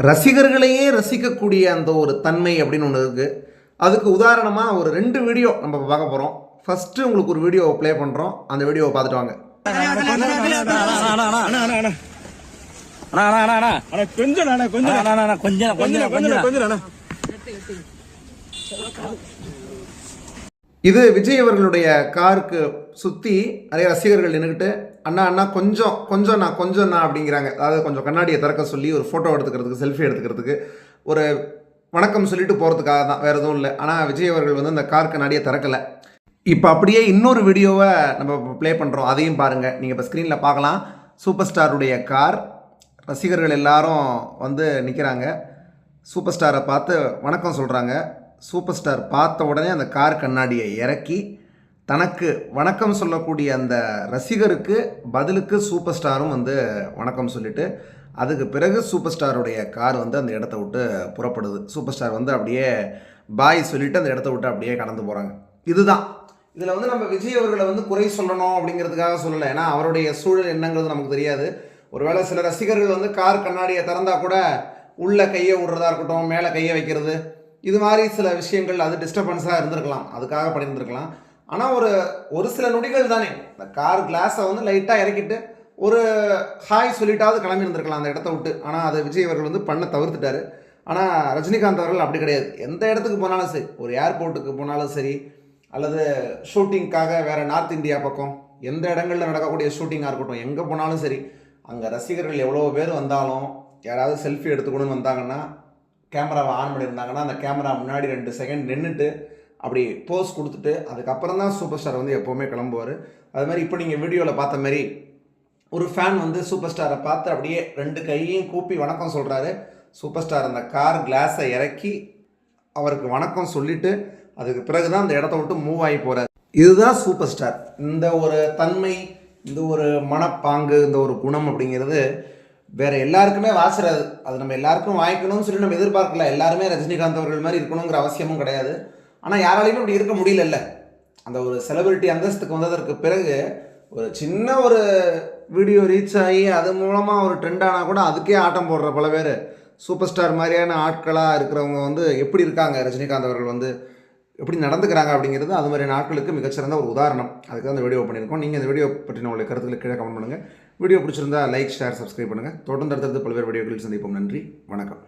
ரசிகர்களையே ரசிக்கக்கூடிய அந்த ஒரு தன்மை அப்படின்னு ஒன்று இருக்குது அதுக்கு உதாரணமாக ஒரு ரெண்டு வீடியோ நம்ம பார்க்க போகிறோம் ஃபஸ்ட்டு உங்களுக்கு ஒரு வீடியோவை ப்ளே பண்ணுறோம் அந்த வீடியோவை பார்த்துட்டு வாங்க. கொஞ்சம் கொஞ்சம் கொஞ்சம் கொஞ்சம் கொஞ்சம் கொஞ்சம் இது விஜய் அவர்களுடைய காருக்கு சுற்றி நிறைய ரசிகர்கள் நின்றுக்கிட்டு அண்ணா அண்ணா கொஞ்சம் கொஞ்சம் நான் கொஞ்சம் நான் அப்படிங்கிறாங்க. அதாவது கொஞ்சம் கண்ணாடியை திறக்க சொல்லி ஒரு ஃபோட்டோ எடுத்துக்கிறதுக்கு செல்ஃபி எடுத்துக்கிறதுக்கு ஒரு வணக்கம் சொல்லிட்டு போகிறதுக்காக தான். வேறு எதுவும் இல்லை. ஆனால் விஜய் அவர்கள் வந்து அந்த கார் கண்ணாடியை திறக்கலை. இப்போ அப்படியே இன்னொரு வீடியோவை நம்ம ப்ளே பண்ணுறோம் அதையும் பாருங்கள் நீங்கள் இப்போ ஸ்க்ரீனில் பார்க்கலாம். சூப்பர் ஸ்டாருடைய கார். ரசிகர்கள் எல்லாரும் வந்து நிற்கிறாங்க சூப்பர் ஸ்டாரை பார்த்து வணக்கம் சொல்கிறாங்க சூப்பர் ஸ்டார் பார்த்த உடனே அந்த கார் கண்ணாடியை இறக்கி தனக்கு வணக்கம் சொல்லக்கூடிய அந்த ரசிகருக்கு பதிலுக்கு சூப்பர் ஸ்டாரும் வந்து வணக்கம் சொல்லிவிட்டு அதுக்கு பிறகு சூப்பர் ஸ்டாருடைய கார் வந்து அந்த இடத்த விட்டு புறப்படுது. சூப்பர் ஸ்டார் வந்து அப்படியே பாய் சொல்லிவிட்டு அந்த இடத்த விட்டு அப்படியே கடந்து போகிறாங்க இதுதான். இதில் வந்து நம்ம விஜய் அவர்களை வந்து குறை சொல்லணும் அப்படிங்கிறதுக்காக சொல்லலை. ஏன்னா அவருடைய சூழல் என்னங்கிறது நமக்கு தெரியாது. ஒருவேளை சில ரசிகர்கள் வந்து கார் கண்ணாடியை திறந்தா கூட உள்ள கையை விடுறதா இருக்கட்டும் மேலே கையை வைக்கிறது இது மாதிரி சில விஷயங்கள் அது டிஸ்டர்பன்ஸாக இருந்திருக்கலாம். அதுக்காக பண்ணியிருந்திருக்கலாம். ஆனால் ஒரு ஒரு சில நொடிகள் தானே. இந்த கார் கிளாஸை வந்து லைட்டாக இறக்கிட்டு ஒரு ஹாய் சொல்லிட்டாவது கிளம்பி இருந்திருக்கலாம் அந்த இடத்த விட்டு. ஆனால் அதை விஜய் அவர்கள் வந்து பண்ண தவிர்த்துட்டாரு. ஆனால் ரஜினிகாந்த் அவர்கள் அப்படி கிடையாது. எந்த இடத்துக்கு போனாலும் சரி ஒரு ஏர்போர்ட்டுக்கு போனாலும் சரி அல்லது ஷூட்டிங்க்காக வேறு நார்த் இந்தியா பக்கம் எந்த இடங்களில் நடக்கக்கூடிய ஷூட்டிங்காக இருக்கட்டும் எங்கே போனாலும் சரி அங்கே ரசிகர்கள் எவ்வளோ பேர் வந்தாலும் யாராவது செல்ஃபி எடுத்துக்கணும்னு வந்தாங்கன்னா கேமராவை ஆன் பண்ணியிருந்தாங்கன்னா அந்த கேமரா முன்னாடி ரெண்டு செகண்ட் நின்றுட்டு அப்படி போஸ் கொடுத்துட்டு அதுக்கப்புறம் தான் சூப்பர் ஸ்டார் வந்து எப்போவுமே கிளம்புவார். அது மாதிரி இப்போ நீங்கள் வீடியோவில் பார்த்த மாதிரி ஒரு ஃபேன் வந்து சூப்பர் ஸ்டாரை பார்த்து அப்படியே ரெண்டு கையையும் கூப்பி வணக்கம் சொல்கிறாரு சூப்பர் ஸ்டார் அந்த கார் கிளாஸை இறக்கி அவருக்கு வணக்கம் சொல்லிவிட்டு அதுக்கு பிறகு தான் அந்த இடத்த விட்டு மூவ் ஆகி போகிறார் இதுதான் சூப்பர் ஸ்டார் இந்த ஒரு தன்மை இந்த ஒரு மனப்பாங்கு இந்த ஒரு குணம் அப்படிங்கிறது வேற எல்லாருக்குமே வாசுறாது அது நம்ம எல்லாருக்கும் வாங்கிக்கணும்னு சொல்லி நம்ம எதிர்பார்க்கல. எல்லாருமே ரஜினிகாந்த் அவர்கள் மாதிரி இருக்கணுங்கிற அவசியமும் கிடையாது. ஆனால் யாராலையும் அப்படி இருக்க முடியலல்ல. அந்த ஒரு செலிபிரிட்டி அந்தஸ்துக்கு வந்ததற்கு பிறகு ஒரு சின்ன ஒரு வீடியோ ரீச் ஆகி அது மூலமாக ஒரு ட்ரெண்ட் ஆனால் கூட அதுக்கே ஆட்டம் போடுற பல பேர். சூப்பர் ஸ்டார் மாதிரியான ஆட்களாக இருக்கிறவங்க வந்து எப்படி இருக்காங்க? ரஜினிகாந்த் அவர்கள் வந்து எப்படி நடந்துக்கிறாங்க அப்படிங்கிறது அது மாதிரியான ஆட்களுக்கு மிகச்சிறந்த ஒரு உதாரணம். அதுக்கு தான் இந்த வீடியோ பண்ணியிருக்கோம். நீங்கள் இந்த வீடியோ பற்றின உங்களுடைய கருத்துக்களை கீழே கமெண்ட் பண்ணுங்கள் வீடியோ பிடிச்சிருந்தா லைக் ஷேர் சப்ஸ்கிரைப் பண்ணுங்கள் தொடர்ந்து அடுத்தடுத்து பல்வேறு வீடியோக்களில் சந்திப்போம். நன்றி. வணக்கம்.